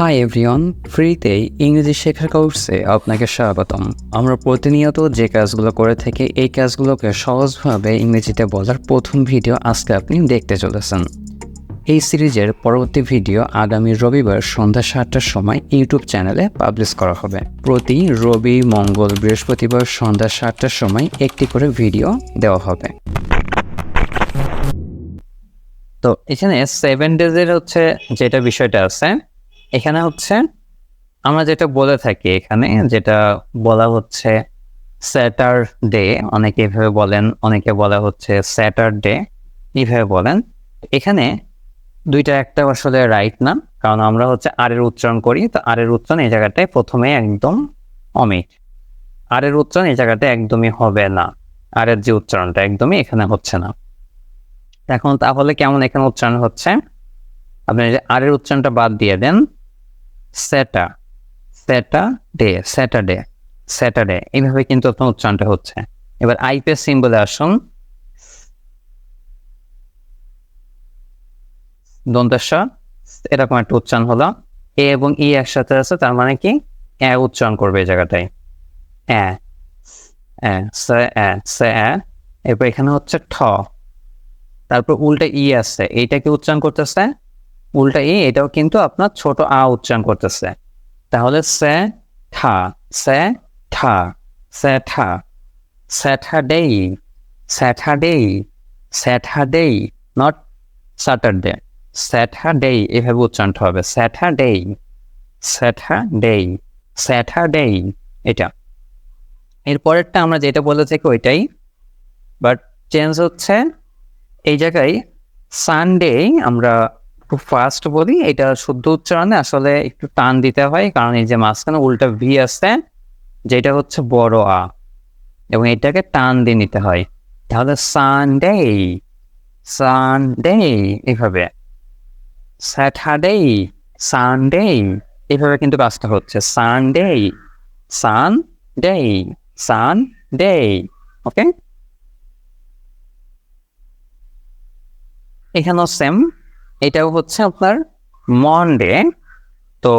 Hi everyone ফ্রিতেই ইংরেজি শেখার কোর্সে আপনাকে স্বাগতম। আমরা প্রতিনিয়ত যে কাজগুলো করে থাকি, এই কাজগুলোকে সহজভাবে ইংরেজিতে বলার প্রথম ভিডিও আজকে আপনি দেখতে চলেছেন। এই সিরিজের পরবর্তী ভিডিও আগামী রবিবার সন্ধ্যা সাতটার সময় ইউটিউব চ্যানেলে পাবলিশ করা হবে। প্রতি রবি, মঙ্গল, বৃহস্পতিবার সন্ধ্যা সাতটার সময় একটি করে ভিডিও দেওয়া হবে। তো এখানে সেভেন ডেজের হচ্ছে যেটা বিষয়টা আছে এখানে হচ্ছে আমরা যেটা বলে থাকি এখানে, যেটা বলা হচ্ছে স্যাটারডে অনেকে এভাবে বলেন, অনেকে বলা হচ্ছে স্যাটারডে এইভাবে বলেন। এখানে দুইটা একটা আসলে রাইট না, কারণ আমরা হচ্ছে আর এর উচ্চারণ করি, তো আর এর উচ্চারণ এই জায়গাটায় প্রথমে একদম অমিট আর এর উচ্চারণ এই জায়গাটা একদমই হবে না। আর এর যে উচ্চারণটা একদমই এখানে হচ্ছে না। এখন তাহলে কেমন এখানে উচ্চারণ হচ্ছে? আপনি যে আর এর উচ্চারণটা বাদ দিয়ে দেন স্যাটা স্যাটারডে স্যাটারডে স্যাটারডে এইভাবে কিন্তু আপনার উচ্চারণটা হচ্ছে। এবার আইপিএস সিম্বলে আসুন। দন্তাস্য এরকম একটা উচ্চারণ হলো। এ এবং ই একসাথে আছে, তার মানে কি? এ উচ্চারণ করবে এই জায়গাটায়। এরপর এখানে হচ্ছে ঠ। তারপর উল্টে ই আছে। এইটাকে উচ্চারণ করতেছে? উল্টা ই, এটাও কিন্তু আপনার ছোট আ উচ্চারণ করতেছে। তাহলে সে ঠা সে ঠা সে ঠা Saturday Saturday Saturday not Saturday Saturday এভাবে উচ্চারণটা হবে। স্যাটারডে স্যাটারডে স্যাটারডে এটা। এরপরেরটা আমরা যেটা বলে থাকি ওইটাই বাট চেঞ্জ হচ্ছে এই জায়গায় সানডে আমরা খুব ফাস্ট বলি, এটা শুদ্ধ উচ্চারণে আসলে একটু টান দিতে হয়, কারণ এই যে মাঝখানে উল্টা ভি আছে, যেটা হচ্ছে বড় আ, এবং এটাকে টান দিয়ে নিতে হয়। তাহলে সানডে সানডে এইভাবে স্যাটারডে সানডে এইভাবে কিন্তু কাজটা হচ্ছে। সানডে সানডে সানডে ওকে এখানেও সেম এটাও হচ্ছে আপনার মনডে তো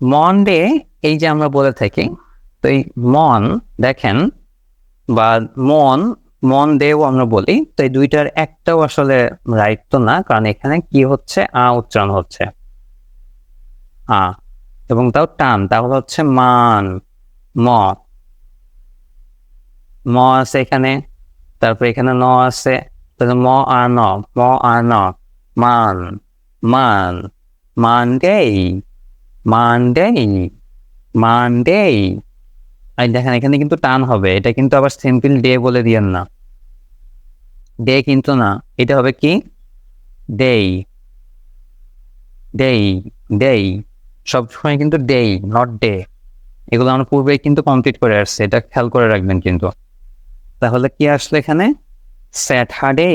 মনডে এই যে আমরা বলে থাকি, তো এই মন দেখেন বা মন মন দেও আমরা বলি, তো এই দুইটার একটাও আসলে রাইট তো না, কারণ এখানে কি হচ্ছে? আ উচ্চারণ হচ্ছে। আ এবং তাও টান, তাহলে হচ্ছে মান, ম। ম আছে এখানে, তারপর এখানে ন আছে, তাহলে ম আর ন, ম আর ন। মান মান মানডে মানডে মানডে আর দেখেন, এখানে কিন্তু টান হবে। এটা কিন্তু আবার সিম্পল ডে বলে দিয়েন না। ডে কিন্তু না। এটা হবে কি? ডেই ডেই ডেই সবসময় কিন্তু ডেই নট ডে এগুলো আমরা পূর্বে কিন্তু কমপ্লিট করে আসছে। এটা খেয়াল করে রাখবেন কিন্তু। তাহলে কি আসলো এখানে? Saturday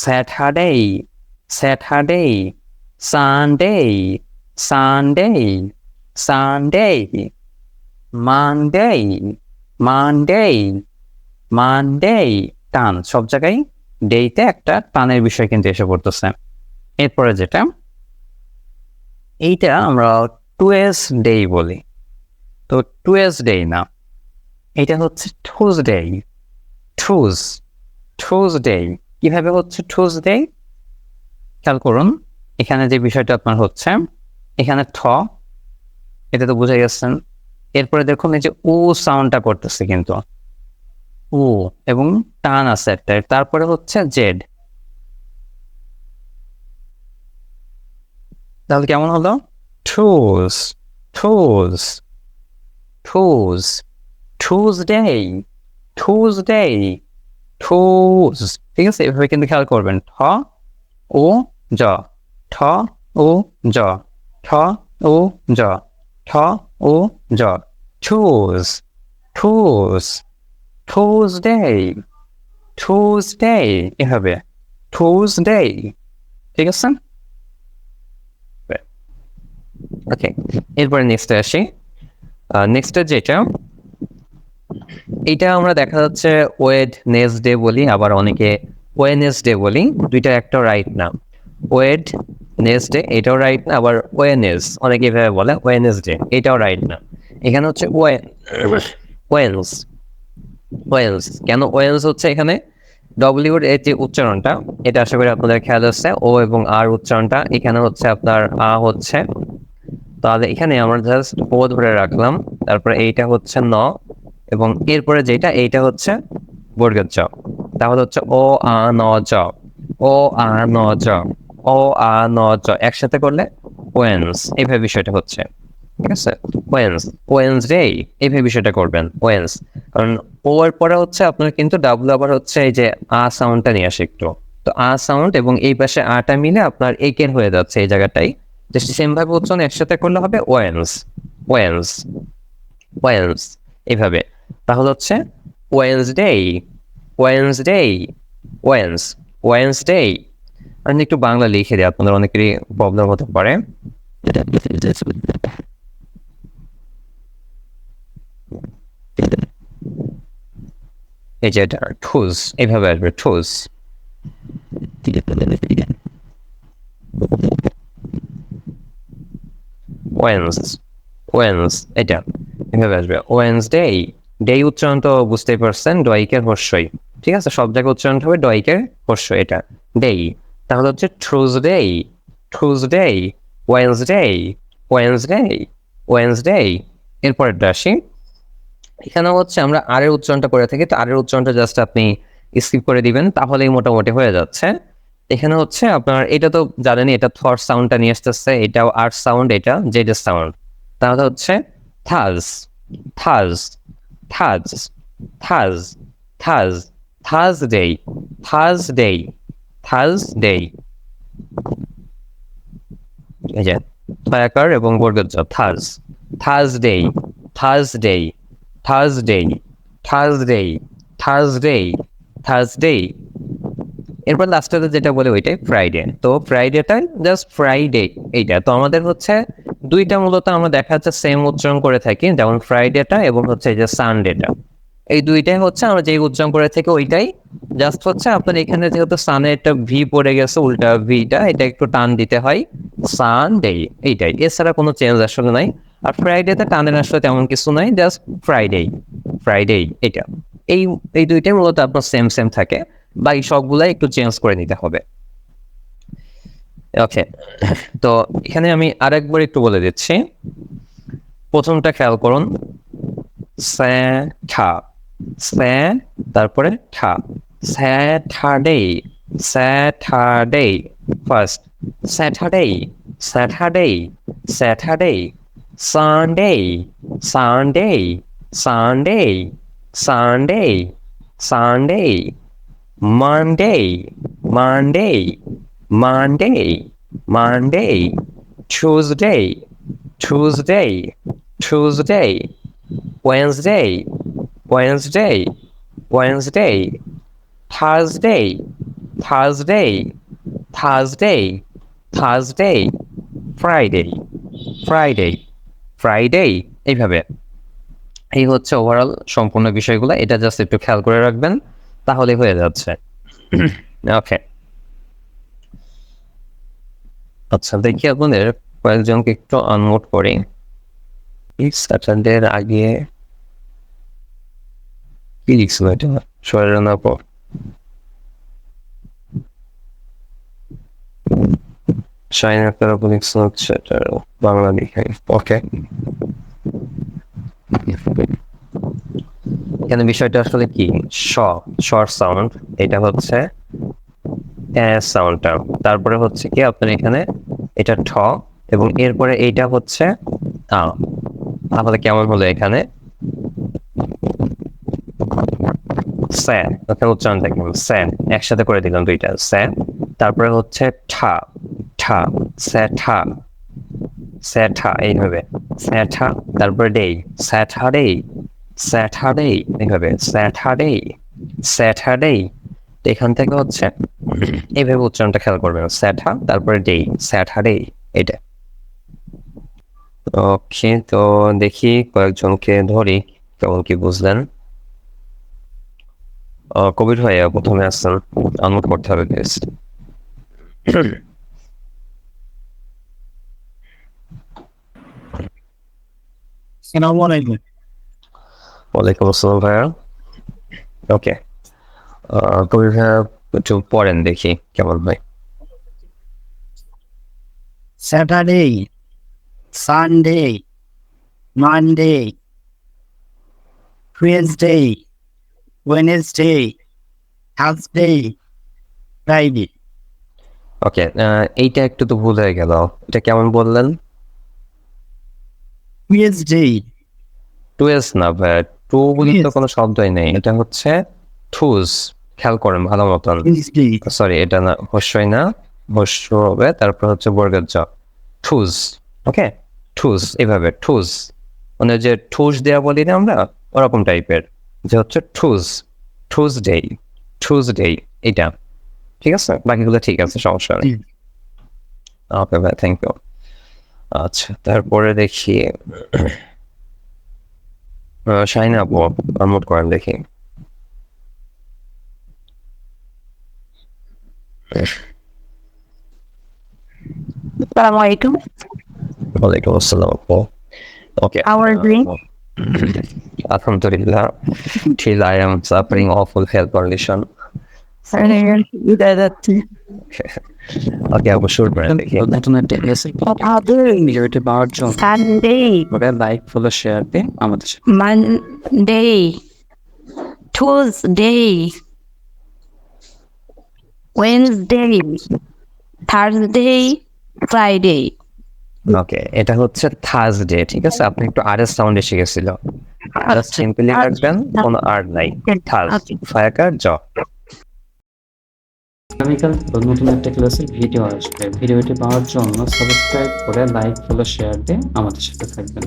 Saturday Saturday Sunday Sunday Sunday Monday Monday Monday টান। সব জায়গায় ডেতে একটা টানের বিষয় কিন্তু এসে পড়তেছে। এরপরে যেটা, এইটা আমরা টুয়েস ডে বলি। তো টুয়েস ডে না, এটা হচ্ছে ঠুজ ডে ঠুজ ঠুজ ডে কীভাবে হচ্ছে ঠুজ ডে খেয়াল করুন, এখানে যে বিষয়টা আপনার হচ্ছে, এখানে ঠ এটা তো বুঝে গেছেন এরপরে দেখুন, এই যে উ সাউন্ডটা করতেছে কিন্তু। উ এবং টান আছে একটা। তারপরে হচ্ছে জেড তাহলে কেমন হলো? Thurs Thurs Thurs Thursday Thursday Thurs. ঠিক আছে? এভাবে কিন্তু খেয়াল করবেন। ঠ ও জ, ঠ ও জ, ঠ ও জ, ঠ ও জ। ঠুস ঠুস Tuesday Tuesday এভাবে Tuesday, ঠিক আছে? ওকে এরপরে নেক্সটে আসি। নেক্সটে যেটা এইটা আমরা দেখা যাচ্ছে ওয়েড নেক্সট ডে বলি, আবার অনেকে ওয়েনেস ডে বলি দুইটা একটা রাইট নাম ওয়েড নেক্সট ডে এটাও রাইট না, আবার ওয়েনেস অনেকে এভাবে বলে ওয়েনেসডে এটাও রাইট না। এখানে হচ্ছে ওয়েন্স ওয়েলস কেন ওয়েলস হচ্ছে এখানে? ডব্লিউর এর যে উচ্চারণটা, এটা আশা করি আপনাদের খেয়াল হচ্ছে ও এবং আর উচ্চারণটা, এখানে হচ্ছে আপনার আ হচ্ছে, তাহলে এখানে আমরা জাস্ট ও ধরে রাখলাম, তারপরে এইটা হচ্ছে ন, এবং এরপরে যেটা, এইটা হচ্ছে বর্গের চ। তাহলে হচ্ছে ও, আ, ন চ ও, আ, ন চ ও, আ, ন চ একসাথে করলে ওয়েন্স, এইভাবে বিষয়টা হচ্ছে। ঠিক আছে? ওয়েন্স। ওয়েন্সডে এইভাবে বিষয়টা করবেন, ওয়েন্স। কারণ ও এর পরে হচ্ছে আপনার কিন্তু ডাবল আবার হচ্ছে এই যে, আ সাউন্ডটা নিয়ে আসে একটু। তো আ সাউন্ড এবং এই পাশে আটা মিলে আপনার একের হয়ে যাচ্ছে এই জায়গাটাই। যে সেম ভাবে উচ্চারণ একসাথে করলে হবে ওয়েন্স। ওয়েন্স। ওয়েন্স। এইভাবে। তাহলে হচ্ছে Wednes Wednesday Wednesday Wednes Wednesday আমি একটু বাংলা লিখে দিই, আপনাদের অনেকেরই প্রবলেম হতে পারে। এই যে এটা, ঠুস এইভাবে আসবে, ঠুস। ওয়েন্স ওয়েন্সডে ডে উচ্চারণ তো বুঝতেই পারছেন ডয়কের হর্ষই ঠিক আছে? সব জায়গায় উচ্চারণ হবে ডয়কের হর্ষ এটা। ডেই তাহলে হচ্ছে Tuesday Tuesday Wednesday Wednesday Wednesday এরপরেরটা আসি। এখানে হচ্ছে আমরা আরের উচ্চারণটা করে থাকি। তো আরের উচ্চারণটা জাস্ট আপনি স্কিপ করে দিবেন, তাহলেই মোটামুটি হয়ে যাচ্ছে। এখানে হচ্ছে আপনার, এটা তো জানেনই, এটা থর সাউন্ডটা নিয়ে আসতেছে। এটাও আর সাউন্ড এটা যেটা সাউন্ড তাহলে হচ্ছে থাজ থাজ থাজ থাজ থাজ ডে থাজ ডে এই যে থয়াকার এবং বর্গজ Thurs Thurs day Thurs day Thursday Thursday এরপর লাস্টে যেটা বলে ওইটাই ফ্রাইডে তো ফ্রাইডেটা জাস্ট ফ্রাইডে এইটা। তো আমাদের হচ্ছে দুইটা মূলত আমরা দেখা যাচ্ছে সেম উচ্চারণ করে থাকি, যেমন ফ্রাইডেটা এবং হচ্ছে যে সানডেটা এই দুইটাই হচ্ছে, আমরা যেই উচ্চারণ করে থাকি ওইটাই। জাস্ট হচ্ছে আপনার এখানে যেহেতু সানের একটা ভি পড়ে গেছে, উল্টা ভিটা এটা একটু টান দিতে হয়। সানডে এইটাই। এছাড়া কোনো চেঞ্জ আসলে নাই। আর ফ্রাইডেতে টানের আসলে তেমন কিছু নাই জাস্ট ফ্রাইডে ফ্রাইডে এটা এই এই দুইটাই মূলত আপনার সেম সেম থাকে। বাকি সবগুলাই একটু চেঞ্জ করে নিতে হবে। ওকে তো এখানে আমি আরেকবার একটু বলে দিচ্ছি। প্রথমটা খেয়াল করুন। ঠা স্যা তারপরে ঠা Saturday Saturday first Saturday Saturday Saturday Sunday, Sunday, Sunday, Sunday, Sunday, Monday, Monday, Monday, Monday, Tuesday, Tuesday, Tuesday, Wednesday, Wednesday, Wednesday, Thursday, Thursday, Thursday, Thursday, Friday, Friday. Friday এইভাবে। এই হচ্ছে ওভারঅল সম্পূর্ণ বিষয়গুলো। এটা জাস্ট একটু খেয়াল করে রাখবেন তাহলে হয়ে যাচ্ছে। ওকে আচ্ছা দেখি আপনাদের কয়েকজনকে একটু আনমোট করি। স্যাটারডের আগে কি লিখছিল এটা সরের পর চাইনা প্যারাবোলিক্স হচ্ছে এটা বাংলা লিখে ওকে এখানে বিষয়টা আসলে কি? শ শর্ট সাউন্ড এটা হচ্ছে সাউন্ডটা তারপরে হচ্ছে কি? আপনার এখানে এটা ঠ এবং এরপরে এইটা হচ্ছে তাহলে কেমন হলো এখানে? স্যা ওখানে উচ্চারণ দেখলাম স্যা একসাথে করে দিলাম দুইটা স্যা তারপরে হচ্ছে ঠা ঠা স্যাঠা স্যাঠা এইভাবে স্যাঠা তারপরে ডে স্যাটারডে স্যাটারডে এইভাবে এখান থেকে হচ্ছে, এইভাবে উচ্চারণটা খেয়াল করবেন স্যাঠা তারপরে ডে স্যাটারডে এটা ওকে, তো দেখি কয়েকজনকে ধরি, কেমন কি বুঝলেন। কবির ভাইয়া প্রথমে আসছেন। আনমোট করতে হবে প্লিজ আসসালামু আলাইকুম। ওয়ালাইকুম আসসালাম ভাইয়া। ওকে কবির ভাইয়া একটু পড়েন দেখি কেমন হয়। Saturday Sunday Monday Tuesday Wednesday Thursday Friday okay এইটা একটু তো ভুল হয়ে গেল। এটা কেমন বললেন? টুয়েসডে টুয়েস না ভাইয়া টু বলে তো. কোনো শব্দই নেই। এটা হচ্ছে ঠুস খেয়াল করেন ভালো মতন। সরি এটা না হস্যই না। হস্য হবে তারপর হচ্ছে বর্গের জ। ঠুস ওকে ঠুস এভাবে ঠুস মানে যে ঠুস দেয়া বলি না আমরা ওরকম টাইপের যে হচ্ছে ঠুস ঠুস ডে ঠুস ডে এটা ঠিক আছে? বাকিগুলো ঠিক আছে সমস্যা নেই। ওকে ভাই থ্যাংক ইউ আচ্ছা তারপরে দেখি। শাহিনা আপু আনমোট করেন দেখি। Assalamu alaikum. ওয়ালাইকুম আসসালাম আপু। Okay you doing? Alhamdulillah, till I am suffering awful health condition. You guys are Okay, আপু শুরু করেন দেখি নতুন একটা এসে other ভিডিওটি পাওয়ার জন্য Sunday, আপনারা লাইক ফলো শেয়ার দিয়ে আমাদের সাথে Monday, Tuesday, Wednesday, Thursday, Friday. Okay এটা হচ্ছে থার্সডে ঠিক আছে? আপনি একটু আর এস সাউন্ড এসে গেছিল আর সিম্পলি রাখবেন কোনো আর নাই। থার্স ফায়াকার জ। আগামীকাল নতুন একটা ক্লাসের ভিডিও আসবে। ভিডিওটি পাওয়ার জন্য সাবস্ক্রাইব করে লাইক ফলো শেয়ার দিয়ে আমাদের সাথে থাকবেন।